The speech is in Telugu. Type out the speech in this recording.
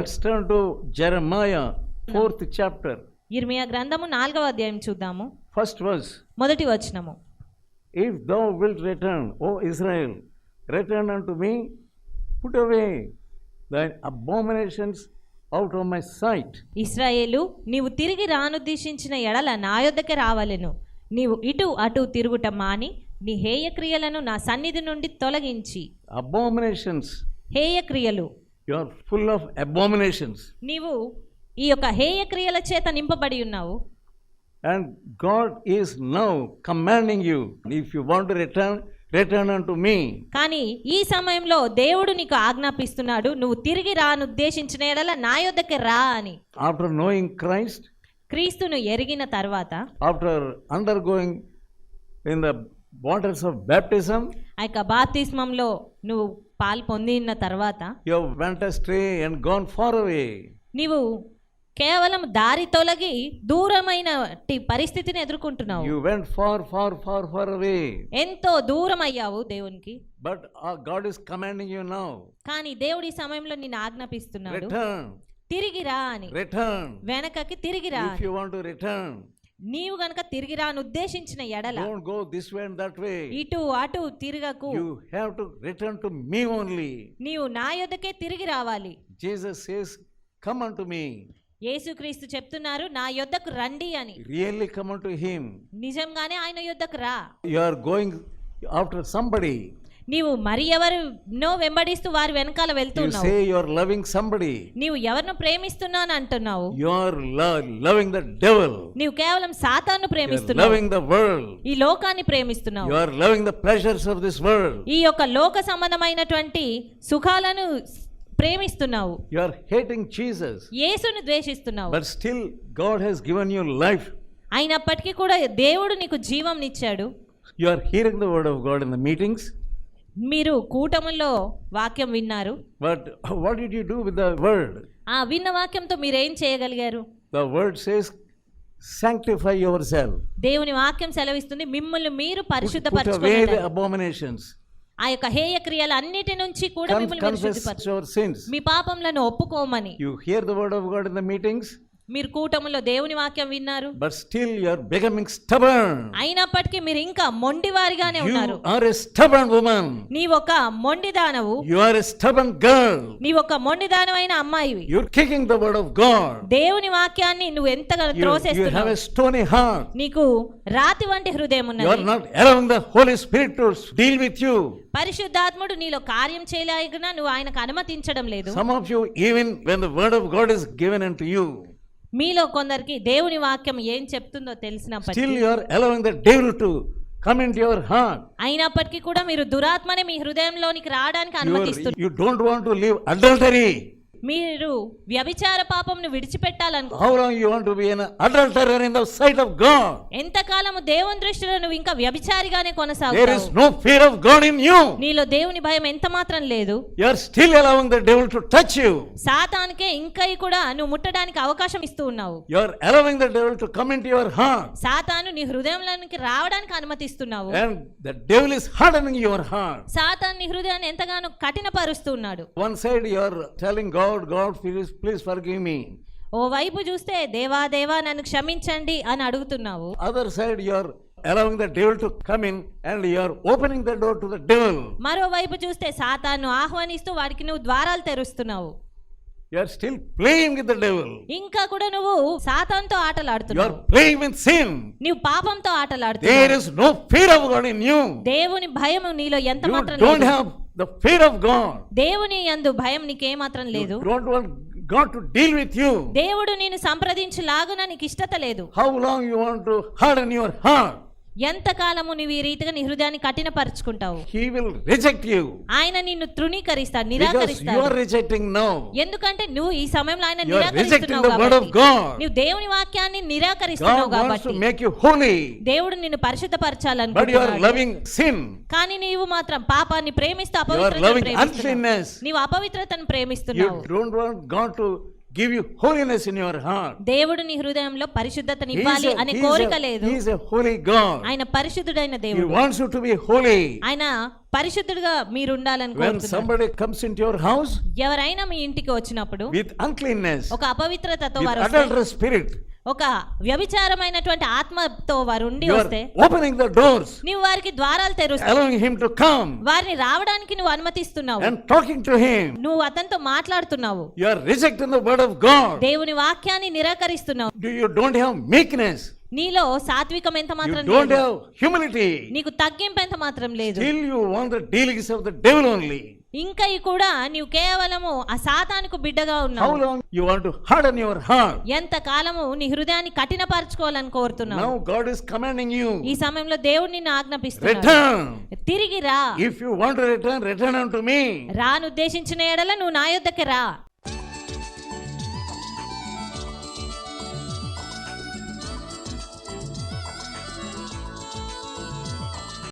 Let's turn to Jeremiah fourth chapter యిర్మియా గ్రంథము నాలుగవ అధ్యాయం చూద్దాము. ఫస్ట్ వర్స్ మొదటి వచనము. If thou will return O Israel return unto me put away thine abominations out of my sight ఇస్రాయేలు నీవు తిరిగి రానుద్దేశించిన ఎడల నా యొద్దకే రావాలెను. నీవు ఇటు అటు తిరుగుట మాని నీ హేయ క్రియలను నా సన్నిధి నుండి తొలగించి. అబోమినేషన్స్ హేయ క్రియలు యు ఫుల్ ఆఫ్ అబామినేషన్స్ నీవు ఈ యొక్క హేయ క్రియల చేత నింపబడి ఉన్నావు. And God is now commanding you if you want return return to me కానీ ఈ సమయంలో దేవుడు నీకు ఆజ్ఞాపిస్తున్నాడు నువ్వు తిరిగి రాను ఉద్దేశించిన ఎడల నా యొద్దకి రా అని. ఆఫ్టర్ నోయింగ్ క్రైస్ట్ క్రీస్తును ఎరిగిన తర్వాత after undergoing in the waters of baptism ఆ యొక్క బాప్తిస్మంలో నువ్వు పాలు పొంది ఉన్న తర్వాత నీవు కేవలం దారి తొలగి దూరమైన పరిస్థితిని ఎదుర్కొంటున్నావు. You far far far far away ఎంతో దూరం అయ్యావు దేవునికి. బట్ ఆ God is commanding you now కానీ దేవుడి సమయంలో నేను ఆజ్ఞాపిస్తున్నాడు. తిరిగిరా అని. రిటర్న్ వెనకకి తిరిగిరా యు వాంట్ టు రిటర్న్ నీవు గనక తిరిగి రాను ఉద్దేశించిన ఎడల డోంట్ గో దిస్ ఇటు అటు తిరగకు. You to return to me only నీవు నా యొద్దకే తిరిగి రావాలి. Jesus says come on to me యేసుక్రీస్తు చెప్తున్నారు నా యొద్దకు రండి అని. Really come on to him నిజంగానే ఆయన యొద్దకు రా. You are going after somebody నీవు మరి ఎవరినో వెంబడిస్తూ వారి వెనకాల You వెళ్తున్నావు say you are loving somebody. నీవు ఎవరిని ప్రేమిస్తున్నాను అంటున్నావు You are lo- loving the devil. నీవు కేవలం సాతాను You are ప్రేమిస్తున్నావు loving the world. ఈ లోకాన్ని ప్రేమిస్తున్నావు You are loving the pleasures of this world. ఈ యొక్క లోక సంబంధమైనటువంటి సుఖాలను ప్రేమిస్తున్నావు You are hating Jesus. యేసును ద్వేషిస్తున్నావు But still, God has given you life. అయినప్పటికీ కూడా దేవుడు నీకు జీవం ఇచ్చాడు You are hearing the word of God in the meetings. మీరు కూటముల్లో వాక్యం విన్నారు But what did you do with the word? ఆ విన్న వాక్యంతో మీరేం చేయగలిగారు The word says, sanctify yourself. దేవుని వాక్యం సెలవిస్తుంది మిమ్మల్ని మీరు the abominations. ఆ యొక్క హేయ క్రియలు అన్నిటి నుంచి కూడా మిమ్మల్ని. మీ పాపంలను ఒప్పుకోమని You hear the word of God in the meetings, మీరు కూటములో దేవుని వాక్యం విన్నారు. But still you are becoming stubborn అయినప్పటికీ మీరు ఇంకా మొండి వారిగానే ఉన్నారు. You are a stubborn woman నీ ఒక మొండి దానవు. You are a stubborn girl నీ ఒక మొండి దానవైన అమ్మాయివి. You are kicking the word of God దేవుని వాక్యాన్ని నువ్వు ఎంతగా త్రోసేస్తున్నావు. You have a stony heart నీకు రాతి వంటి హృదయం ఉన్నది you are not along the Holy Spirit to deal with you పరిశుద్ధాత్ముడు నీలో కార్యం చేయలేకున్నా నువ్వు ఆయనకు అనుమతించడం లేదు. Some of you even when the word of God is given to you మీలో కొందరికి దేవుని వాక్యం ఏం చెప్తుందో తెలిసినప్పటికీ still you are allowing the devil to come into your heart. అయినప్పటికీ కూడా మీరు దురాత్మని మీ హృదయంలోనికి రావడానికి అనుమతిస్తున్నారు you don't want to live adultery. మీరు వ్యభిచార పాపంను విడిచిపెట్టాలను దేవుని దృష్టిలో నువ్వు ఇంకా వ్యభిచారిగానే కొనసాగుతావు? నీలో దేవుని భయం ఎంత మాత్రం లేదు. Still the devil to touch సాతానికే ఇంకా కూడా నువ్వు ముట్టడానికి అవకాశం ఇస్తూ ఉన్నావు. The devil to come your heart సాతాను నీ హృదయంలోనికి రావడానికి అనుమతిస్తున్నావు. ద డెవిల్ యువర్ హార్ట్ సాతాన్ నీ హృదయాన్ని ఎంతగానో కఠినపరుస్తున్నాడు one side your telling telling God, God, please, please forgive me. ఓ వైపు చూస్తే దేవా దేవా నన్ను క్షమించండి అని అడుగుతున్నావు Other side you are allowing the devil to come in and you are opening the door to the devil. మరోవైపు చూస్తే సాతాను ఆహ్వానిస్తూ వాడికి నువ్వు ద్వారాలు తెరుస్తున్నావు You are still playing with the devil. ఇంకా కూడా నువ్వు సాతాన్తో ఆటలాడుతున్నావు are playing with sin. నీవు పాపంతో There ఆటలాడుతున్నావు is no fear of God in you. దేవుని భయం నీలో ఎంత మాత్రం don't లేదు the fear of God. దేవుని యందు భయం నీకేమాత్రం లేదు You don't want God to deal with you. దేవుడు నేను సంప్రదించులాగున నీకు ఇష్టత లేదు How long you want to harden your heart? ఎంతకాలము నువ్వు ఈ రీతిగా నీ హృదయాన్ని కఠినపరుచుకుంటావు He will reject you ఆయన నిన్ను తృణీకరిస్తాడు నిరాకరిస్తాడు are rejecting now. ఎందుకంటే నువ్వు ఈ సమయంలో ఆయన నిరాకరిస్తున్నావు కాబట్టి. నువ్వు దేవుని వాక్యాన్ని నిరాకరిస్తున్నావు కాబట్టి make you holy, దేవుడు నిన్ను but you are పరిశుద్ధపరచాలనుకుంటున్నాడు loving sin. కానీ నీవు మాత్రం పాపాన్ని ప్రేమిస్తూ అపవిత్రతను ప్రేమిస్తున్నావు. నీవు అపవిత్రతను ప్రేమిస్తున్నావు don't want God to give you holiness in your heart. దేవుడు నీ హృదయంలో పరిశుద్ధతని He is ఇవ్వాలి a- అనే he is కోరిక a- లేదు he is a holy God. ఆయన పరిశుద్ధుడైన He దేవుడు wants you to be holy. ఆయన పరిశుద్ధుడుగా మీరు ఉండాలని When కోరుతున్నారు somebody comes into your house ఎవరైనా మీ ఇంటికి వచ్చినప్పుడు with uncleanness, ఒక అపవిత్రతతో with వారు వస్తే, adulterous spirit, ఒక వ్యభిచారమైనటువంటి ఆత్మతో వారు ఉండి వస్తే ఓపెనింగ్ ద డోర్స్ నీవు వారికి ద్వారాలు తెరుస్తావు. హిమ్ టు కమ్ వారిని రావడానికి నువ్వు అనుమతిస్తున్నావు. అండ్ టాకింగ్ టు హిమ్ నువ్వు అతనితో మాట్లాడుతున్నావు. You are rejecting the word of God దేవుని వాక్యాన్ని నిరాకరిస్తున్నావు. Do you don't have meekness నీలో సాత్వికం ఎంత మాత్రం లేదు. డోంట్ హావ్ హ్యూమిలిటీ నీకు తగ్గింపు ఎంత మాత్రం లేదు. Still you want the dealings of the devil only ఇంకా ఈ కూడా నీవు కేవలము ఆ సాతానుకు బిడ్డగా ఉన్నావు? ఎంత కాలము నీ హృదయాన్ని కఠినపరచుకోవాలని కోరుతున్నావు. ఈ సమయంలో దేవుడు నిన్ను ఆజ్ఞాపిస్తున్నాడు. తిరిగి రా want to return, return unto me. రానుద్దేశించిన ఎడల నువ్వు నా యొద్దకి రా